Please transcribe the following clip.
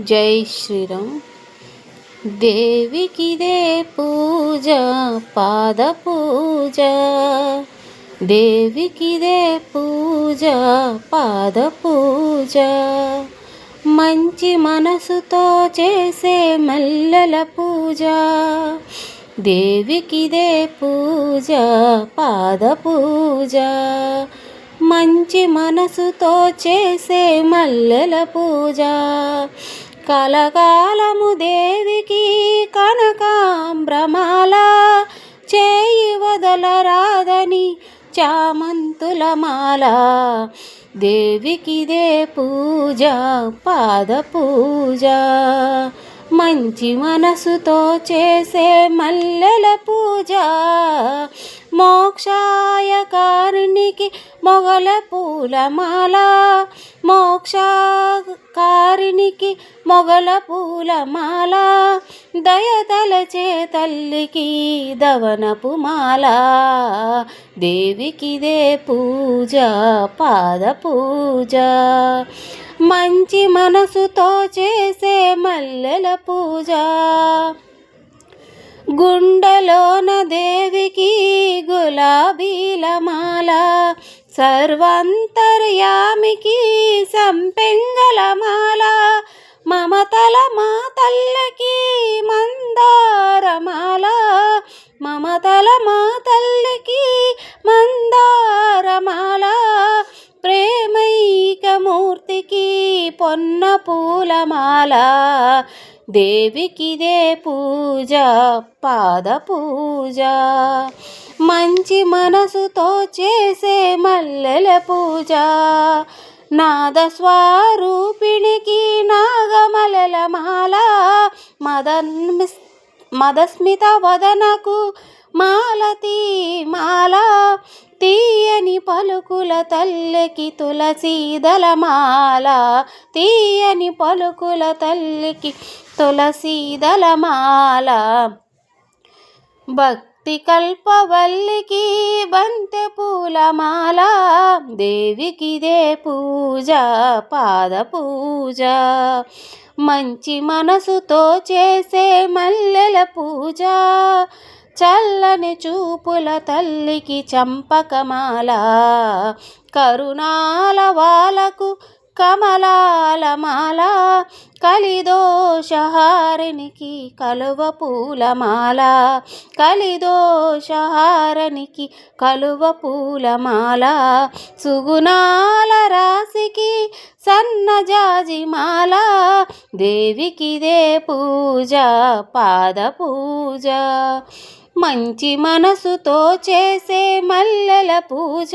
జై శ్రీరామ్. దేవికిదే పూజ పాద పూజ. దేవికిదే పూజ పాద పూజ. మంచి మనసుతో చేసే మల్లెల పూజ. దేవికిదే పూజ పాద పూజ. మంచి మనసుతో చేసే మల్లెల పూజ. కలకాలము దేవికి కనకాంబ్రమాల చేయి వదలరాదని చామంతుల మాల. దేవికిదే పూజ పాద పూజ. మంచి మనసుతో చేసే మల్లెల పూజ. మోక్షాయకారునికి మొగల పూలమాల. మోక్షాకారిణికి మొగల పూలమాల. దయతలచే తల్లికి దవనపు మాల. దేవికిదే పూజ పాద పూజ. మంచి మనసుతో చేసే మల్లెల పూజ. గుండెలోన మాల సర్వంతర్యామికి సంపెంగలమాల మమతల మా తల్లికి మందారమాల మమతల మా తల్లికి మందారమాల. ప్రేమైకమూర్తికి పొన్న పూలమాల దేవికిదే పూజ పాద పూజ. మంచి మనసుతో చేసే మల్లెల పూజ. నాద స్వరూపిణికి నాగమలల మాల. మదన్ మదస్మిత వదనకు మాలతీ మాల. తీయని పలుకుల తల్లికి తులసీదల మాల తీయని పలుకుల తల్లికి తులసీదల మాల భక్తి కల్పవల్లికి బంతె పూలమాల దేవికిదే పూజ పాద పూజ. మంచి మనసుతో చేసే మల్లెల పూజ చల్లని చూపుల తల్లికి చంపకమాల. కరుణాల వాలకు కమలాల మాల కలిదోషహారినికి కలువ పూలమాల కలిదోషహారనికి కలువ పూలమాల. సుగుణాల రాశికి సన్నజాజి మాల దేవికిదే పూజ పాద పూజ. మంచి మనసుతో చేసే మల్లెల పూజ